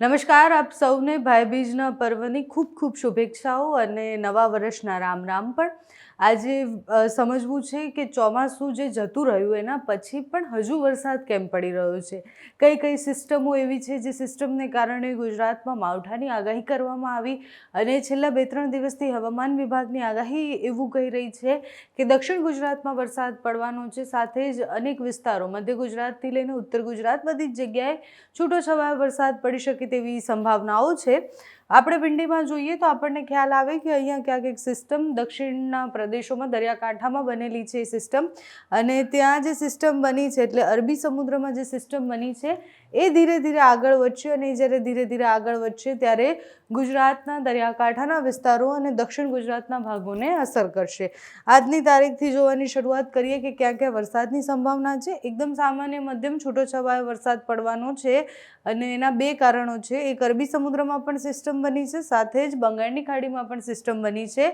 નમસ્કાર આપ સૌને ભાઈબીજના પર્વની ખૂબ ખૂબ શુભેચ્છાઓ અને નવા વર્ષના રામ રામ પણ. આજે સમજવું છે કે ચોમાસું જે જતું રહ્યું એના પછી પણ હજુ વરસાદ કેમ પડી રહ્યો છે? કઈ કઈ સિસ્ટમો એવી છે જે સિસ્ટમને કારણે ગુજરાતમાં માવઠાની આગાહી કરવામાં આવી અને છેલ્લા બે ત્રણ દિવસથી હવામાન વિભાગની આગાહી એવું કહી રહી છે કે દક્ષિણ ગુજરાતમાં વરસાદ પડવાનો છે. સાથે જ અનેક વિસ્તારો, મધ્ય ગુજરાતથી લઈને ઉત્તર ગુજરાત બધી જ જગ્યાએ છૂટોછવાયો વરસાદ પડી શકે તેવી સંભાવનાઓ છે. આપણે પિંડીમાં જોઈએ તો આપણને ખ્યાલ આવે કે અહીંયા ક્યાંક એક સિસ્ટમ દક્ષિણના પ્રદેશોમાં, દરિયાકાંઠામાં બનેલી છે એ સિસ્ટમ અને ત્યાં જે સિસ્ટમ બની છે, એટલે અરબી સમુદ્રમાં જે સિસ્ટમ બની છે, એ ધીરે ધીરે આગળ વધશે. અને જ્યારે ધીરે ધીરે આગળ વધશે, ત્યારે ગુજરાતના દરિયાકાંઠાના વિસ્તારો અને દક્ષિણ ગુજરાતના ભાગોને અસર કરશે. આજની તારીખથી જોવાની શરૂઆત કરીએ કે ક્યાં ક્યાં વરસાદની સંભાવના છે. એકદમ સામાન્ય મધ્યમ છૂટોછવાયો વરસાદ પડવાનો છે અને એના બે કારણો છે. એક, અરબી સમુદ્રમાં પણ સિસ્ટમ બની છે. સાથે જ બંગાળની ખાડીમાં પણ સિસ્ટમ બની છે.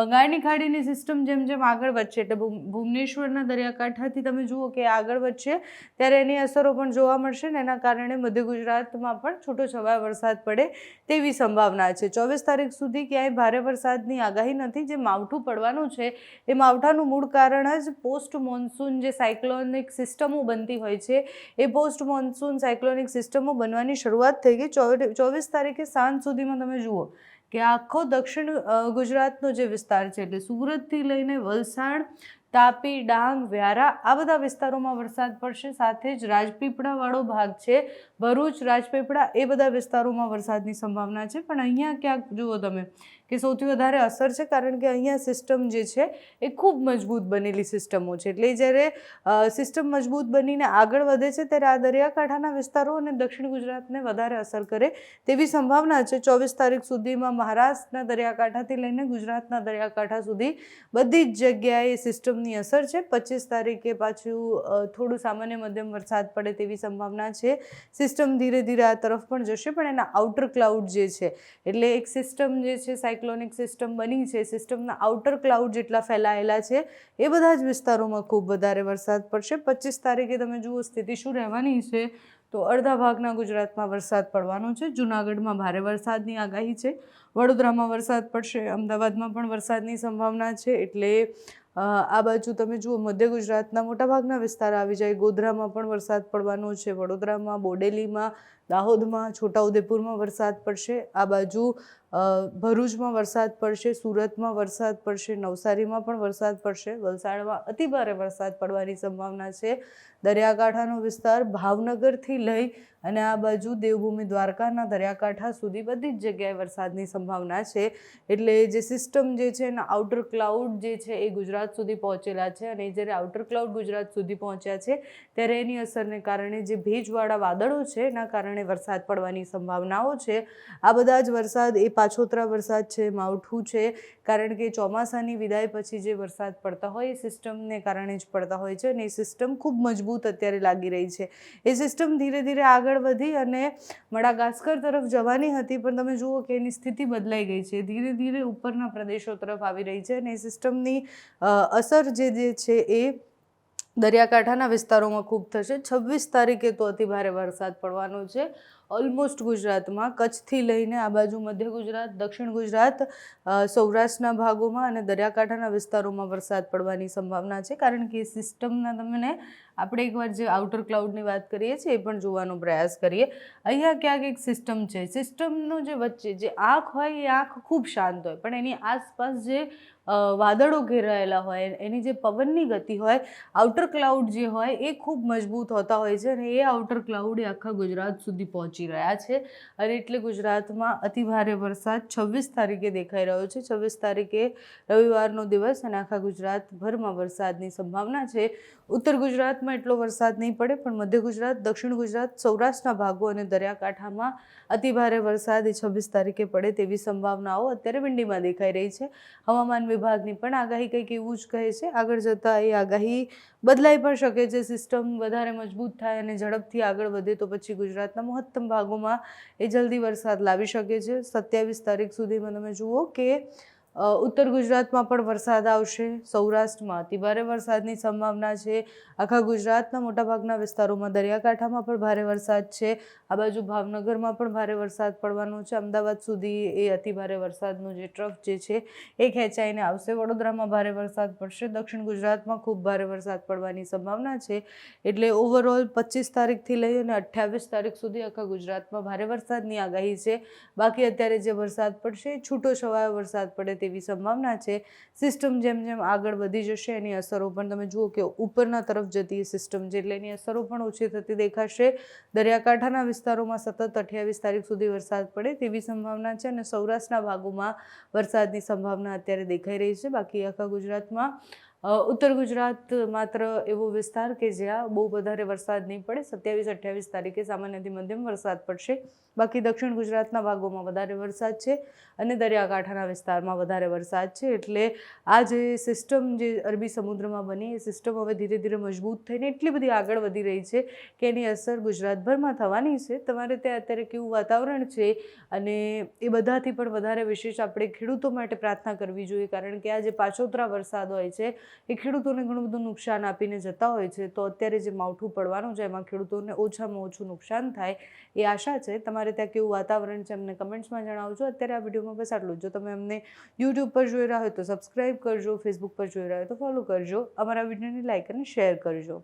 બંગાળની ખાડીની સિસ્ટમ જેમ જેમ આગળ વધશે એટલે ભુવનેશ્વરના દરિયાકાંઠાથી તમે જુઓ કે આગળ વધશે, ત્યારે એની અસરો પણ જોવા મળશે ને એના કારણે મધ્ય ગુજરાતમાં પણ છૂટોછવાયો વરસાદ પડે તેવી સંભાવના છે. ચોવીસ તારીખ સુધી ક્યાંય ભારે વરસાદની આગાહી નથી. જે માવઠું પડવાનું છે, એ માવઠાનું મૂળ કારણ જ પોસ્ટ મોન્સૂન જે સાયક્લોનિક સિસ્ટમો બનતી હોય છે, એ પોસ્ટ મોન્સૂન સાયક્લોનિક સિસ્ટમો બનવાની શરૂઆત થઈ ગઈ. ચોવીસ તારીખે સાંજ સુધીમાં તમે જુઓ કે આખો દક્ષિણ ગુજરાતનો જે વિસ્તાર છે, એટલે સુરતથી લઈને વલસાડ તાપી, ડાંગ, વ્યારા આ બધા વિસ્તારોમાં વરસાદ પડશે. સાથે જ રાજપીપળાવાળો ભાગ છે. ભરૂચ, રાજપીપળા એ બધા વિસ્તારોમાં વરસાદની સંભાવના છે. પણ અહીંયા ક્યાંક જુઓ તમે કે સૌથી વધારે અસર છે કારણ કે અહીંયા સિસ્ટમ જે છે એ ખૂબ મજબૂત બનેલી સિસ્ટમો છે. એટલે જ્યારે સિસ્ટમ મજબૂત બનીને આગળ વધે છે ત્યારે આ દરિયાકાંઠાના વિસ્તારો અને દક્ષિણ ગુજરાતને વધારે અસર કરે તેવી સંભાવના છે. ચોવીસ તારીખ સુધીમાં મહારાષ્ટ્રના દરિયાકાંઠાથી લઈને ગુજરાતના દરિયાકાંઠા સુધી બધી જ જગ્યાએ સિસ્ટમની અસર છે. પચીસ તારીખે પાછું થોડું સામાન્ય મધ્યમ વરસાદ પડે તેવી સંભાવના છે. સિસ્ટમ ધીરે ધીરે આ તરફ પણ જશે, પણ એના આઉટર ક્લાઉડ જે છે, એટલે એક સિસ્ટમ જે છે, સાયક્લોનિક સિસ્ટમ બની છે. સિસ્ટમના આઉટર ક્લાઉડ જેટલા ફેલાયેલા છે, એ બધા જ વિસ્તારોમાં ખૂબ વધારે વરસાદ પડશે. પચીસ તારીખે તમે જુઓ સ્થિતિ શું રહેવાની છે, તો અડધા ભાગના ગુજરાતમાં વરસાદ પડવાનો છે. જૂનાગઢમાં ભારે વરસાદની આગાહી છે. વડોદરામાં વરસાદ પડશે. અમદાવાદમાં પણ વરસાદની સંભાવના છે, એટલે આ બાજુ તમે જુઓ, મધ્ય ગુજરાતના મોટાભાગના વિસ્તાર આવી જાય. ગોધરામાં પણ વરસાદ પડવાનો છે. વડોદરામાં, બોડેલીમાં દાહોદમાં, છોટાઉદેપુરમાં વરસાદ પડશે. આ બાજુ ભરૂચમાં વરસાદ પડશે, સુરતમાં વરસાદ પડશે, નવસારીમાં પણ વરસાદ પડશે. વલસાડમાં અતિભારે વરસાદ પડવાની સંભાવના છે. દરિયાકાંઠાનો વિસ્તાર ભાવનગરથી લઈ અને આ બાજુ દેવભૂમિ દ્વારકાના દરિયાકાંઠા સુધી બધી જ જગ્યાએ વરસાદની સંભાવના છે. એટલે જે સિસ્ટમ જે છે એના આઉટર ક્લાઉડ જે છે એ ગુજરાત સુધી પહોંચેલા છે અને જ્યારે આઉટર ક્લાઉડ ગુજરાત સુધી પહોંચ્યા છે, ત્યારે એની અસરને કારણે જે ભેજવાળા વાદળો છે, એના કારણે વરસાદ પડવાની સંભાવનાઓ છે. આ બધા જ વરસાદ એ પાછોતરા વરસાદ છે, માવઠું છે. કારણ કે ચોમાસાની વિદાય પછી જે વરસાદ પડતા હોય એ સિસ્ટમને કારણે જ પડતા હોય છે અને એ સિસ્ટમ ખૂબ મજબૂત અત્યારે લાગી રહી છે. એ સિસ્ટમ ધીરે ધીરે આગળ વધી અને મડાગાસ્કર તરફ જવાની હતી, પણ તમે જુઓ કે એની સ્થિતિ બદલાઈ ગઈ છે. ધીરે ધીરે ઉપરના પ્રદેશો તરફ આવી રહી છે અને એ સિસ્ટમની અસર જે છે એ દરિયાકાંઠાના વિસ્તારોમાં ખૂબ થશે. છવ્વીસ તારીખે તો અતિભારે વરસાદ પડવાનો છે. ઓલમોસ્ટ ગુજરાતમાં કચ્છથી લઈને આ બાજુ મધ્ય ગુજરાત, દક્ષિણ ગુજરાત સૌરાષ્ટ્રના ભાગોમાં અને દરિયાકાંઠાના વિસ્તારોમાં વરસાદ પડવાની સંભાવના છે. કારણ કે સિસ્ટમના તમને આપણે એકવાર જે આઉટર ક્લાઉડની વાત કરીએ છીએ, એ પણ જોવાનો પ્રયાસ કરીએ. અહીંયા ક્યાંક એક સિસ્ટમ છે. સિસ્ટમનો જે વચ્ચે જે આંખ હોય, એ આંખ ખૂબ શાંત હોય. પણ એની આસપાસ જે વાદળો ઘેરાયેલા હોય એની જે પવનની ગતિ હોય આઉટર ક્લાઉડ જે હોય, એ ખૂબ મજબૂત હોતા હોય છે અને એ આઉટર ક્લાઉડ એ આખા ગુજરાત સુધી પહોંચી રહ્યા છે. અને એટલે ગુજરાતમાં અતિભારે વરસાદ છવ્વીસ તારીખે દેખાઈ રહ્યો છે. છવ્વીસ તારીખે રવિવારનો દિવસ અને આખા ગુજરાતભરમાં વરસાદની સંભાવના છે. ઉત્તર ગુજરાતમાં એટલો વરસાદ નહીં પડે, પણ મધ્ય ગુજરાત, દક્ષિણ ગુજરાત, સૌરાષ્ટ્રના ભાગો અને દરિયાકાંઠામાં અતિભારે વરસાદ એ છવ્વીસ તારીખે પડે તેવી સંભાવનાઓ અત્યારે વિંડીમાં દેખાઈ રહી છે. હવામાન વિભાગની પણ આગાહી કંઈક એવું જ કહે છે. આગળ જતાં એ આગાહી બદલાઈ પણ શકે છે. સિસ્ટમ વધારે મજબૂત થાય અને ઝડપથી આગળ વધે તો પછી ગુજરાતના મહત્તમ ભાગોમાં એ જલ્દી વરસાદ લાવી શકે છે. સત્યાવીસ તારીખ સુધીમાં તમે જુઓ કે ઉત્તર ગુજરાતમાં પણ વરસાદ આવશે. સૌરાષ્ટ્રમાં અતિભારે વરસાદની સંભાવના છે. આખા ગુજરાતના મોટાભાગના વિસ્તારોમાં દરિયાકાંઠામાં પણ ભારે વરસાદ છે. આ બાજુ ભાવનગરમાં પણ ભારે વરસાદ પડવાનો છે. અમદાવાદ સુધી એ અતિભારે વરસાદનો જે ટ્રફ જે છે એ ખેંચાઈને આવશે. વડોદરામાં ભારે વરસાદ પડશે. દક્ષિણ ગુજરાતમાં ખૂબ ભારે વરસાદ પડવાની સંભાવના છે. એટલે ઓવરઓલ પચીસ તારીખથી લઈ અને અઠ્યાવીસ તારીખ સુધી આખા ગુજરાતમાં ભારે વરસાદની આગાહી છે. બાકી અત્યારે જે વરસાદ પડશે છૂટો છવાયો વરસાદ પડે તેવી સંભાવના છે. સિસ્ટમ જેમ જેમ આગળ વધી જશે, એની અસરો પણ તમે જુઓ કે ઉપરના તરફ જતી સિસ્ટમ છે, એટલે એની અસરો પણ ઓછી થતી દેખાશે. દરિયાકાંઠાના વિસ્તારોમાં સતત અઠ્યાવીસ તારીખ સુધી વરસાદ પડે તેવી સંભાવના છે અને સૌરાષ્ટ્રના ભાગોમાં વરસાદની સંભાવના અત્યારે દેખાઈ રહી છે. બાકી આખા ગુજરાતમાં ઉત્તર ગુજરાત માત્ર એવો વિસ્તાર કે જ્યાં બહુ વધારે વરસાદ નહીં પડે. સત્યાવીસ અઠ્યાવીસ તારીખે સામાન્યથી મધ્યમ વરસાદ પડશે. બાકી દક્ષિણ ગુજરાતના ભાગોમાં વધારે વરસાદ છે અને દરિયાકાંઠાના વિસ્તારમાં વધારે વરસાદ છે. એટલે આ જે સિસ્ટમ જે અરબી સમુદ્રમાં બની, એ સિસ્ટમ હવે ધીરે ધીરે મજબૂત થઈને એટલી બધી આગળ વધી રહી છે કે એની અસર ગુજરાતભરમાં થવાની છે. તમારે ત્યાં અત્યારે કેવું વાતાવરણ છે અને એ બધાથી પણ વધારે વિશેષ આપણે ખેડૂતો માટે પ્રાર્થના કરવી જોઈએ. કારણ કે આ જે પાછોતરા વરસાદ હોય છે એ ખેડૂતોને ઘણું બધું નુકસાન આપીને જતા હોય છે, તો અત્યારે જે માવઠું પડવાનું છે, એમાં ખેડૂતોને ઓછામાં ઓછું નુકસાન થાય, એ આશા છે. તમારે ત્યાં કેવું વાતાવરણ છે, અમને કમેન્ટ્સમાં જણાવજો. અત્યારે આ વિડીયોમાં બસ આટલું જ. તમે અમને યુટ્યુબ પર જોઈ રહ્યા હોય તો સબસ્ક્રાઈબ કરજો ફેસબુક પર જોઈ રહ્યા હોય તો ફોલો કરજો. અમારા વિડીયોને લાઈક અને શેર કરજો.